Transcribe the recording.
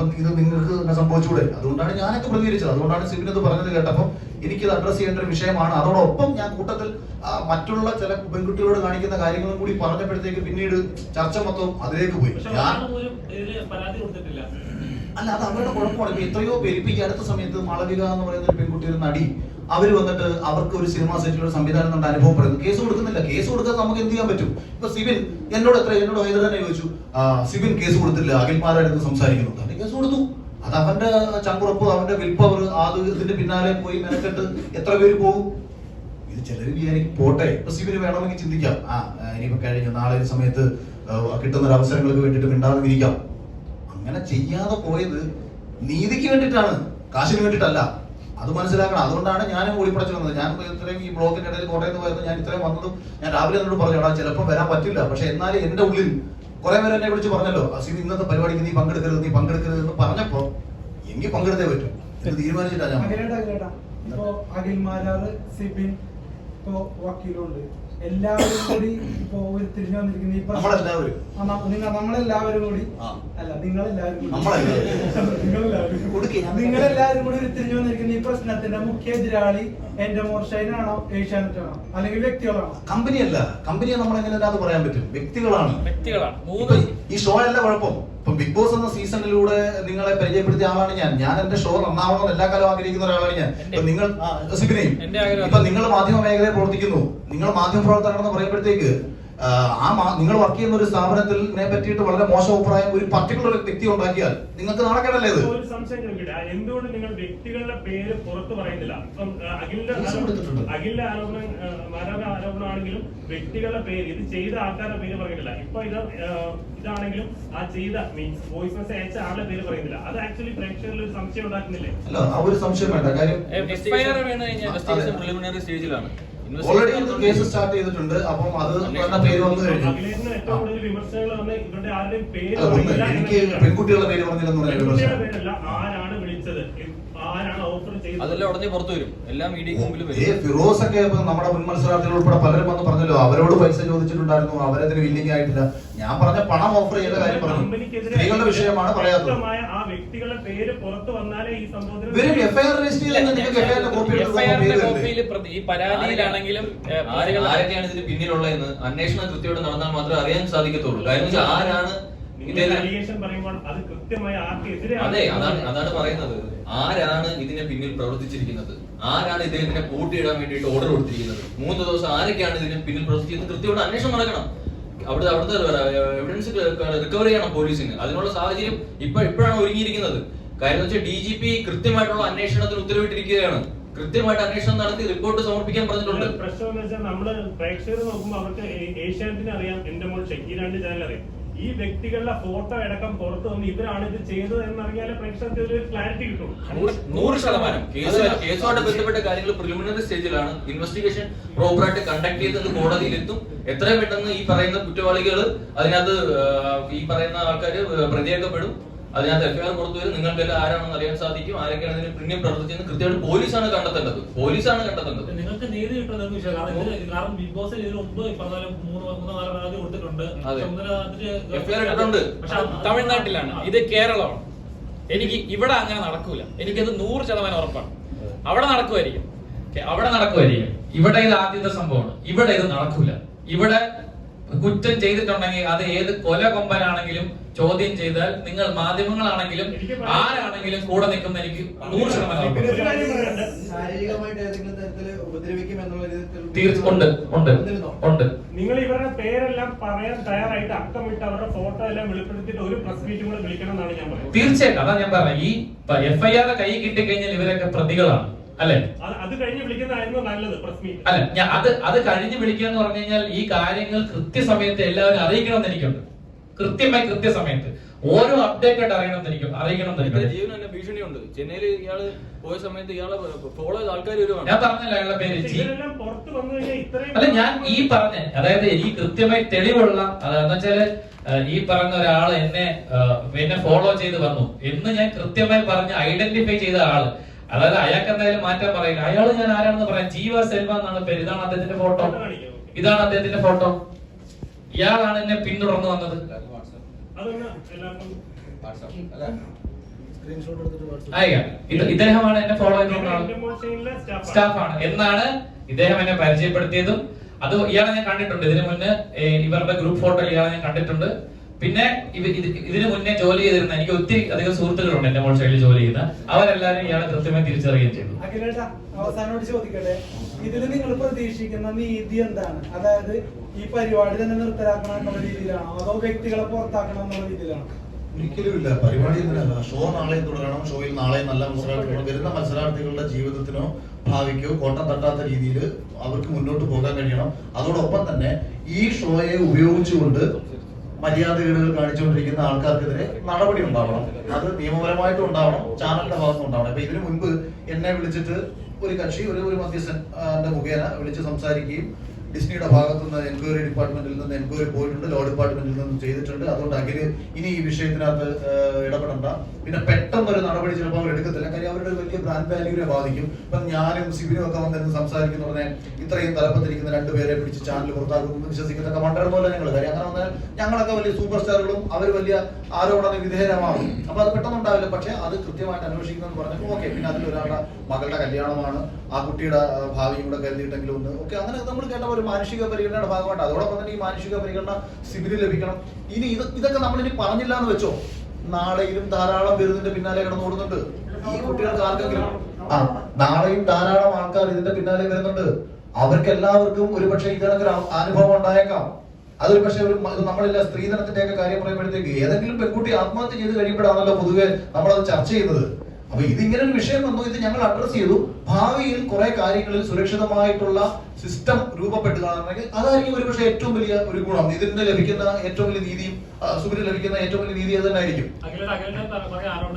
അപ്പം ഇത് നിങ്ങൾക്ക് സംഭവിച്ചുകൂടെ അതുകൊണ്ടാണ് ഞാനൊക്കെ പ്രതികരിച്ചത്. അതുകൊണ്ടാണ് സിബിൻ ഇത് പറഞ്ഞത് കേട്ടപ്പോൾ എനിക്കിത് അഡ്രസ് ചെയ്യേണ്ട ഒരു വിഷയമാണ്. അതോടൊപ്പം ഞാൻ കൂട്ടത്തിൽ മറ്റുള്ള ചില പെൺകുട്ടികളോട് കാണിക്കുന്ന കാര്യങ്ങളും കൂടി പറഞ്ഞപ്പോഴത്തേക്ക് പിന്നീട് ചർച്ച മൊത്തം അതിലേക്ക് പോയി. ഞാൻ അല്ല അത് അവരുടെ കുഴപ്പമാണ്. ഇപ്പൊ എത്രയോ പേര് ഇപ്പൊ ഈ അടുത്ത സമയത്ത് മാളവിക എന്ന് പറയുന്ന ഒരു പെൺകുട്ടി ഒരു നടി അവർ വന്നിട്ട് അവർക്ക് ഒരു സിനിമാ സെറ്റിൽ ഒരു സംവിധാനം കൊണ്ട് അനുഭവം പറയുന്നു. കേസ് കൊടുക്കുന്നില്ല. കേസ് കൊടുക്കാൻ നമുക്ക് എന്ത് ചെയ്യാൻ പറ്റും? ഇപ്പൊ സിബിൻ എന്നോട് എത്ര എന്നോട് ഹൈദർ തന്നെ ചോദിച്ചു സിബിൻ കേസ് കൊടുത്തില്ല. അഖിൽമാരായിട്ട് സംസാരിക്കുന്നുണ്ട് സംസാരിക്കുന്നു കേസ് കൊടുത്തു. അത് അവന്റെ ചങ്കുറപ്പ് അവന്റെ വിൽപ്പവർ അത് ഇതിന്റെ പിന്നാലെ പോയി മെനക്കെട്ട് എത്ര പേര് പോകും ഇത് ചിലർ വിചാരിക്കും പോട്ടെ ഇപ്പൊ സിബിന് വേണമെങ്കിൽ ചിന്തിക്കാം. ആ ഇനിയിപ്പോ കഴിഞ്ഞ നാളെ ഒരു സമയത്ത് കിട്ടുന്ന ഒരു അവസരങ്ങൾക്ക് വേണ്ടിയിട്ട് മിണ്ടാതിരിക്കാം. അങ്ങനെ ചെയ്യാതെ പോയത് നീതിക്ക് വേണ്ടിയിട്ടാണ് കാശിന് വേണ്ടിയിട്ടല്ല. അത് മനസ്സിലാക്കണം. അതുകൊണ്ടാണ് ഞാൻ ഓടിപ്പടച്ചു വന്നത്. ഞാൻ ഇത്രയും ഈ ബ്ലോക്കിന്റെ ഇടയിൽ കോട്ടയത്ത് പോയത് ഞാൻ ഇത്രയും വന്നതും ഞാൻ രാവിലെ എന്നോട് പറഞ്ഞു എടാ ചിലപ്പോൾ വരാൻ പറ്റില്ല. പക്ഷെ എന്നാലും എന്റെ ഉള്ളിൽ കുറെ പേര് എന്നെ വിളിച്ച് പറഞ്ഞല്ലോ അസീം ഇന്നത്തെ പരിപാടിക്ക് നീ പങ്കെടുക്കരുത് നീ പങ്കെടുക്കരുത് എന്ന് പറഞ്ഞപ്പോ എങ്കിൽ പങ്കെടുത്തേ പറ്റും. തീരുമാനിച്ചിട്ടാ ഞാൻ ഇപ്പോ അഖിൽമാരാറ് സിബിൻ ഇപ്പോ വക്കീലുണ്ട്. എല്ലാവരും കൂടി ഇപ്പോ ഉരുത്തിരിഞ്ഞു വന്നിരിക്കുന്ന. ഈ പ്രശ്നം- നമ്മളെല്ലാവരും. ആ, ന- നിങ്ങൾ നമ്മളെല്ലാവരും കൂടി. ആ. അല്ല നിങ്ങളെല്ലാവരും കൂടി. നമ്മളെല്ലാവരും. നിങ്ങളെല്ലാവരും കൊടുക്ക്, നിങ്ങളെല്ലാവരും കൂടി ഉരുത്തിരിഞ്ഞു വന്നിരിക്കുന്ന. ഈ പ്രശ്നത്തിന്റെ മുഖ്യ എതിരാളി എന്റെ മോർഷൈനാണോ ഏഷ്യാനെറ്റ് ആണോ അല്ലെങ്കിൽ വ്യക്തികളാണോ? കമ്പനിയല്ല. കമ്പനിയെ നമ്മൾ എങ്ങനെ അത് പറയാൻ പറ്റും? വ്യക്തികളാണ്. വ്യക്തികളാണ്. ഇപ്പൊ മൂന്ന് ഈ ഷോ അല്ല കുഴപ്പം. ഇപ്പൊ ബിഗ് ബോസ് എന്ന സീസണിലൂടെ നിങ്ങളെ പരിചയപ്പെടുത്തിയ ആളാണ് ഞാൻ. ഞാൻ എന്റെ ഷോ നന്നാവണം എല്ലാ കാലം ആഗ്രഹിക്കുന്ന ഒരാളാണ് ഞാൻ. ഇപ്പൊ നിങ്ങൾ സിബിനെയും. ഇപ്പൊ നിങ്ങൾ മാധ്യമ മേഖലയിൽ പ്രവർത്തിക്കുന്നു. നിങ്ങൾ മാധ്യമ പ്രവർത്തകരാണെന്ന് പറയുമ്പോഴത്തേക്ക് ആ, നിങ്ങൾ വർക്ക് ചെയ്യുന്ന ഒരു സ്ഥാപനത്തിനെ പറ്റിയിട്ട് വളരെ മോശം അഭിപ്രായം ഒരു പർട്ടിക്കുലർ വ്യക്തി ഉണ്ടാക്കിയാൽ നിങ്ങൾക്ക് നാണക്കേടല്ലേ ഇത്? എന്തുകൊണ്ട് നിങ്ങൾ വ്യക്തികളുടെ പേര് പുറത്ത് പറയുന്നില്ല? അഖിലിന്റെ അഖിലിന്റെ ആരോപണം മാരാക ആരോപണമാണെങ്കിലും വ്യക്തികളുടെ പേര് ഇത് ചെയ്ത ആൾക്കാരുടെ പേര് പറയുന്നില്ല. ഇപ്പൊ ഇത് ഇതാണെങ്കിലും ആ ചെയ്ത മീൻസ് വോയിസ് മെസ്സേജ് അയച്ച ആളുടെ പേര് പറയുന്നില്ല. അത് ആക്ച്വലി പ്രേക്ഷകരിൽ ഒരു സംശയം ഉണ്ടാക്കുന്നില്ലേ? അല്ല ആ ഒരു സംശയം വേണ്ട. കാര്യം എഫ്ഐആർ വീണ് കഴിഞ്ഞാൽ പ്രിലിമിനറി സ്റ്റേജിലാണ് ഓൾറെഡി കേസ് സ്റ്റാർട്ട് ചെയ്തിട്ടുണ്ട്. അപ്പം അത് എന്ന പേര് വന്നു കഴിഞ്ഞു. എനിക്ക്. പെൺകുട്ടികളുടെ പേര് പറഞ്ഞില്ലെന്ന് പറയാൻ അതെല്ലാം ഉടനെ പുറത്തു വരും. എല്ലാ മീഡിയക്ക് മുമ്പിൽ ഏ വരും. ഫിറോസ് ഒക്കെ ഇപ്പൊ നമ്മുടെ മുൻ മത്സരാർത്ഥികൾ ഉൾപ്പെടെ പലരും വന്ന് പറഞ്ഞല്ലോ അവരോട് പൈസ ചോദിച്ചിട്ടുണ്ടായിരുന്നു അവരതിന് വില്ലിംഗ് ആയിട്ടില്ല. ഞാൻ പറഞ്ഞ പണം ഓഫർ ചെയ്ത കാര്യം പറഞ്ഞു. സ്ത്രീകളുടെ വിഷയമാണ് പറയാത്തത്. വ്യക്തമായ ആ വ്യക്തികളുടെ പേര് പുറത്ത് വന്നാലേ ഈ സംഭവത്തിൽ ഇവർ എഫ്ഐആർ രജിസ്റ്റർ ചെയ്ത് നിങ്ങൾക്ക് എഫ്ഐആറിന്റെ കോപ്പി എടുത്ത് എഫ്ഐആറിന്റെ കോപ്പിയിൽ ഈ പരാതിയിലാണെങ്കിലും ആരൊക്കെയാണ് ഇതിന് പിന്നിലുള്ളതെന്ന് അന്വേഷണം കൃത്യമായിട്ട് നടന്നാൽ മാത്രമേ അറിയാൻ സാധിക്കത്തുള്ളൂ. കാര്യം വെച്ചാൽ ആരാണ് അത് അതാണ് അതാണ് പറയുന്നത്. ആരാണ് ഇതിനെ പിന്നിൽ പ്രവർത്തിച്ചിരിക്കുന്നത്? ആരാണ് ഇദ്ദേഹത്തിനെ പൂട്ടിയിടാൻ വേണ്ടിയിട്ട് ഓർഡർ കൊടുത്തിരിക്കുന്നത്? മൂന്ന് ദിവസം ആരൊക്കെയാണ് ഇതിനെ പിന്നിൽ പ്രവർത്തിക്കുന്നത് കൃത്യമായിട്ട് അന്വേഷണം നടക്കണം. അവിടെ അവിടുത്തെ എവിഡൻസ് റിക്കവർ ചെയ്യണം പോലീസിന്. അതിനുള്ള സാഹചര്യം ഇപ്പൊ ഇപ്പോഴാണ് ഒരുങ്ങിയിരിക്കുന്നത്. കാര്യം വെച്ചാൽ ഡി ജി പി കൃത്യമായിട്ടുള്ള അന്വേഷണത്തിന് ഉത്തരവിട്ടിരിക്കുകയാണ്. കൃത്യമായിട്ട് അന്വേഷണം നടത്തി റിപ്പോർട്ട് സമർപ്പിക്കാൻ പറഞ്ഞിട്ടുണ്ട്. പ്രശ്നം എന്ന് വെച്ചാൽ നമ്മൾ പ്രേക്ഷകർ നോക്കുമ്പോൾ അവർക്ക് ഏഷ്യാനെറ്റിനെ അറിയാം. എന്റെ മോൾ ചെക്കി രണ്ട് ചാനൽ അറിയാം. ഈ വ്യക്തികളുടെ ഫോട്ടോ അടക്കം പുറത്തു വന്ന് ഇവരാണ് ഇത് ചെയ്തത് എന്നറിഞ്ഞാൽ പ്രേക്ഷകർക്ക് ഒരു ക്ലാരിറ്റി കിട്ടും. നൂറ് ശതമാനം. കേസ് കേസുമായിട്ട് ബന്ധപ്പെട്ട കാര്യങ്ങൾ പ്രിലിമിനറി സ്റ്റേജിലാണ് ഇൻവെസ്റ്റിഗേഷൻ പ്രോപ്പറായിട്ട് കണ്ടക്ട് ചെയ്തത് കോടതിയിലെത്തും. എത്രയും പെട്ടെന്ന് ഈ പറയുന്ന കുറ്റവാളികൾ അതിനകത്ത് ഈ പറയുന്ന ആൾക്കാർ പ്രതിയാക്കപ്പെടും. അതിനകത്ത് എഫ്ഐആർ പുറത്തു നിങ്ങൾക്ക് എല്ലാം ആരാണെന്ന് അറിയാൻ സാധിക്കും. ആരൊക്കെയാണ് ഇതിന് പ്രീമിയം പ്രവർത്തിച്ചെന്ന് കൃത്യമായിട്ട് പോലീസാണ് കണ്ടെത്തേണ്ടത്. പോലീസാണ് കണ്ടെത്തേണ്ടത്. നിങ്ങൾക്ക് നീതി കിട്ടുന്ന വിശ്വാസം കാരണം കാരണം ബിഗ് ബോസ് ഇതിന് മുമ്പ് ഈ പറഞ്ഞ പോലെ മൂന്ന് മൂന്നോ പരാതി കൊടുത്തിട്ടുണ്ട്. ഇട്ടിട്ടുണ്ട്. പക്ഷെ തമിഴ്നാട്ടിലാണ്. ഇത് കേരളമാണ്. എനിക്ക് ഇവിടെ അങ്ങനെ നടക്കൂല. എനിക്കത് നൂറ് ശതമാനം ഉറപ്പാണ്. അവിടെ നടക്കുമായിരിക്കും. ഓക്കേ, അവിടെ നടക്കുമായിരിക്കും. ഇവിടെ ഇത് ആദ്യത്തെ സംഭവമാണ്. ഇവിടെ ഇത് നടക്കൂല. ഇവിടെ കുറ്റം ചെയ്തിട്ടുണ്ടെങ്കിൽ അത് ഏത് കൊല കൊമ്പനാണെങ്കിലും ചോദ്യം ചെയ്താൽ നിങ്ങൾ മാധ്യമങ്ങളാണെങ്കിലും ആരാണെങ്കിലും കൂടെ നിൽക്കുന്ന എനിക്ക് നൂറ് ശതമാനം ഉണ്ട് ഉണ്ട് ഉണ്ട്. നിങ്ങൾ ഇവരുടെ പേരെല്ലാം പറയാൻ തയ്യാറായിട്ട് അക്കമിട്ട് അവരുടെ ഫോട്ടോ എല്ലാം വെളിപ്പെടുത്തിയിട്ട് ഒരു പ്രസ് മീറ്റ് കൂടെ വിളിക്കണം എന്നാണ് ഞാൻ പറയുന്നത്. തീർച്ചയായിട്ടും അതാ ഞാൻ പറഞ്ഞത് ഈ എഫ്ഐആർ കൈ കിട്ടിക്കഴിഞ്ഞാൽ ഇവരൊക്കെ പ്രതികളാണ്. അല്ലെ? അത് അത് കഴിഞ്ഞ് വിളിക്കുന്നതായിരുന്നു നല്ലത് പ്രസ് മീറ്റ്. അല്ല ഞാൻ അത് അത് കഴിഞ്ഞ് വിളിക്കുക എന്ന് പറഞ്ഞു കഴിഞ്ഞാൽ ഈ കാര്യങ്ങൾ കൃത്യസമയത്ത് എല്ലാവരും അറിയിക്കണമെന്ന് എനിക്കുണ്ട്. കൃത്യമായി കൃത്യസമയത്ത്. ഓരോ അപ്ഡേറ്റ് ആയിട്ട് അറിയണമെന്ന് എനിക്ക് അറിയിക്കണമെന്ന് എനിക്കുണ്ട്. ജീവൻ തന്നെ ഭീഷണിയുണ്ട്. ചെന്നൈയിൽ ഇയാൾ പോയ സമയത്ത് ഇയാളെ ഫോളോ ചെയ്ത ആൾക്കാർ വരുവാണ്. ഞാൻ പറഞ്ഞല്ല അയാളുടെ പേര്. അല്ല ഞാൻ ഈ പറഞ്ഞ അതായത് എനിക്ക് കൃത്യമായി തെളിവുള്ള അതെന്ന് വെച്ചാൽ ഈ പറഞ്ഞ ഒരാൾ എന്നെ എന്നെ ഫോളോ ചെയ്ത് വന്നു എന്ന് ഞാൻ കൃത്യമായി പറഞ്ഞ് ഐഡന്റിഫൈ ചെയ്ത ആൾ. അതായത് അയാൾക്ക് എന്തായാലും മാറ്റാൻ പറയില്ല. അയാൾ ഞാൻ ആരാണെന്ന് പറയാം. ജീവ സെൽവ എന്നാണ് പേര്. ഇതാണ് അദ്ദേഹത്തിന്റെ ഫോട്ടോ. ഇതാണ് അദ്ദേഹത്തിന്റെ ഫോട്ടോ. ഇയാളാണ് എന്നെ പിന്തുടർന്ന് വന്നത്. ഇദ്ദേഹമാണ് എന്നെ ഫോളോ സ്റ്റാഫാണ്. എന്നാണ് ഇദ്ദേഹം എന്നെ പരിചയപ്പെടുത്തിയതും. അത് ഇയാളെ ഞാൻ കണ്ടിട്ടുണ്ട്. ഇതിനു മുന്നേ ഇവരുടെ ഗ്രൂപ്പ് ഫോട്ടോ ഇയാളെ ഞാൻ കണ്ടിട്ടുണ്ട്. പിന്നെ ഇതിനു മുന്നേ ജോലി ചെയ്തിരുന്ന എനിക്ക് ഒത്തിരി അധികം സുഹൃത്തുക്കളുണ്ട് എന്റെ മോൾ ശൈലി ജോലി ചെയ്യുന്ന. അവരെല്ലാരും ഇയാളെ കൃത്യമായി തിരിച്ചറിയുകയും ചെയ്തു. അവസാനോട് ചോദിക്കട്ടെ? ഇതിൽ നിങ്ങൾ പ്രതീക്ഷിക്കുന്ന നീതി എന്താണ്? അതായത് ഈ പരിപാടി തന്നെ നിർത്തലാക്കണം എന്നുള്ള രീതിയിലാണോ? അതോ വ്യക്തികളെ പുറത്താക്കണം എന്നുള്ള രീതിയിലാണോ? ഒരിക്കലും ഇല്ല. പരിപാടി ഷോ നാളെയും തുടരണം. ഷോയിൽ നാളെയും നല്ല മത്സരാർത്ഥികൾ വരുന്ന മത്സരാർത്ഥികളുടെ ജീവിതത്തിനോ ഭാവിക്കോ കോട്ടം തട്ടാത്ത രീതിയിൽ അവർക്ക് മുന്നോട്ട് പോകാൻ കഴിയണം. അതോടൊപ്പം തന്നെ ഈ ഷോയെ ഉപയോഗിച്ചുകൊണ്ട് മര്യാദകേടുകൾ കാണിച്ചുകൊണ്ടിരിക്കുന്ന ആൾക്കാർക്കെതിരെ നടപടി ഉണ്ടാവണം. അത് നിയമപരമായിട്ടും ഉണ്ടാവണം. ചാനലിന്റെ ഭാഗത്തും ഉണ്ടാവണം. അപ്പൊ ഇതിനു മുൻപ് എന്നെ വിളിച്ചിട്ട് ഒരു കക്ഷി ഒരു ഒരു മധ്യസ്ഥന്റെ മുഖേന വിളിച്ച് സംസാരിക്കുകയും ഡിസ്നിയുടെ ഭാഗത്തു നിന്ന് എൻക്വയറി ഡിപ്പാർട്ട്മെന്റിൽ നിന്ന് എൻക്വയറി പോയിട്ടുണ്ട് ലോ ഡിപ്പാർട്ട്മെന്റിൽ നിന്ന് ചെയ്തിട്ടുണ്ട്. അതുകൊണ്ട് അഖിൽ ഇനി ഈ വിഷയത്തിനകത്ത് ഇടപെടണ്ട. പിന്നെ പെട്ടെന്ന് ഒരു നടപടി ചിലപ്പോൾ അവർ എടുക്കത്തില്ല. കാര്യം അവരുടെ വലിയ ബ്രാൻഡ് വാല്യൂവിനെ ബാധിക്കും. ഇപ്പം ഞാനും സിബിനും ഒക്കെ വന്നിരുന്ന് സംസാരിക്കുന്ന ഉടനെ ഇത്രയും തലപ്പത്തിരിക്കുന്ന രണ്ടുപേരെ പിടിച്ച് ചാനൽ പുറത്താക്കുന്നു വിശ്വസിക്കുന്നൊക്കെ മണ്ടരുന്നല്ല ഞങ്ങൾ കാര്യം അങ്ങനെ വന്നാൽ ഞങ്ങളൊക്കെ വലിയ സൂപ്പർ സ്റ്റാറുകളും അവർ വലിയ ആരോപണ വിധേയമാകും അപ്പൊ അത് പെട്ടെന്ന് ഉണ്ടാവില്ല പക്ഷെ അത് കൃത്യമായിട്ട് അന്വേഷിക്കുന്നു പറഞ്ഞപ്പോൾ ഓക്കെ പിന്നെ അതിൽ ഒരാളുടെ മകളുടെ കല്യാണമാണ് ആ കുട്ടിയുടെ ഭാവിയും കൂടെ കരുതിയിട്ടെങ്കിലും ഒന്ന്. ഓക്കെ അങ്ങനെ നമ്മൾ കേട്ട ഒരു മാനുഷിക പരിഗണനയുടെ ഭാഗമായിട്ട്. അതോടൊപ്പം തന്നെ ഈ മാനുഷിക പരിഗണന സിബിന് ലഭിക്കണം. ഇനി ഇത് ഇതൊക്കെ നമ്മളിനി പറഞ്ഞില്ല എന്ന് വെച്ചോ? നാളെയും ധാരാളം വരുന്നതിന്റെ പിന്നാലെ കിടന്നോടുന്നുണ്ട് ഈ കുട്ടികൾക്ക് ആർക്കെങ്കിലും? ആ നാളെയും ധാരാളം ആൾക്കാർ ഇതിന്റെ പിന്നാലെ വരുന്നുണ്ട്. അവർക്ക് എല്ലാവർക്കും ഒരുപക്ഷെ ഇതേതൊരു അനുഭവം ഉണ്ടായേക്കാം. അതൊരു പക്ഷേ ഒരു നമ്മളില്ല സ്ത്രീധനത്തിന്റെ ഒക്കെ കാര്യം പറയുമ്പോഴത്തേക്ക് ഏതെങ്കിലും പെൺകുട്ടി ആത്മഹത്യ ചെയ്ത് കഴിയുമ്പോഴാണല്ലോ പൊതുവെ നമ്മളത് ചർച്ച ചെയ്യുന്നത്. അപ്പൊ ഇതിങ്ങനെ ഒരു വിഷയം വന്നു ഇത് ഞങ്ങൾ അഡ്രസ് ചെയ്തു. ഭാവിയിൽ കുറെ കാര്യങ്ങളിൽ സുരക്ഷിതമായിട്ടുള്ള സിസ്റ്റം രൂപപ്പെട്ടു കാണണമെങ്കിൽ അതായിരിക്കും ഒരുപക്ഷെ ഏറ്റവും വലിയ ഒരു ഗുണം. ഇതിന് ലഭിക്കുന്ന ഏറ്റവും വലിയ നീതിയും സുബിന് ലഭിക്കുന്ന ഏറ്റവും വലിയ നീതി അത് തന്നെ ആയിരിക്കും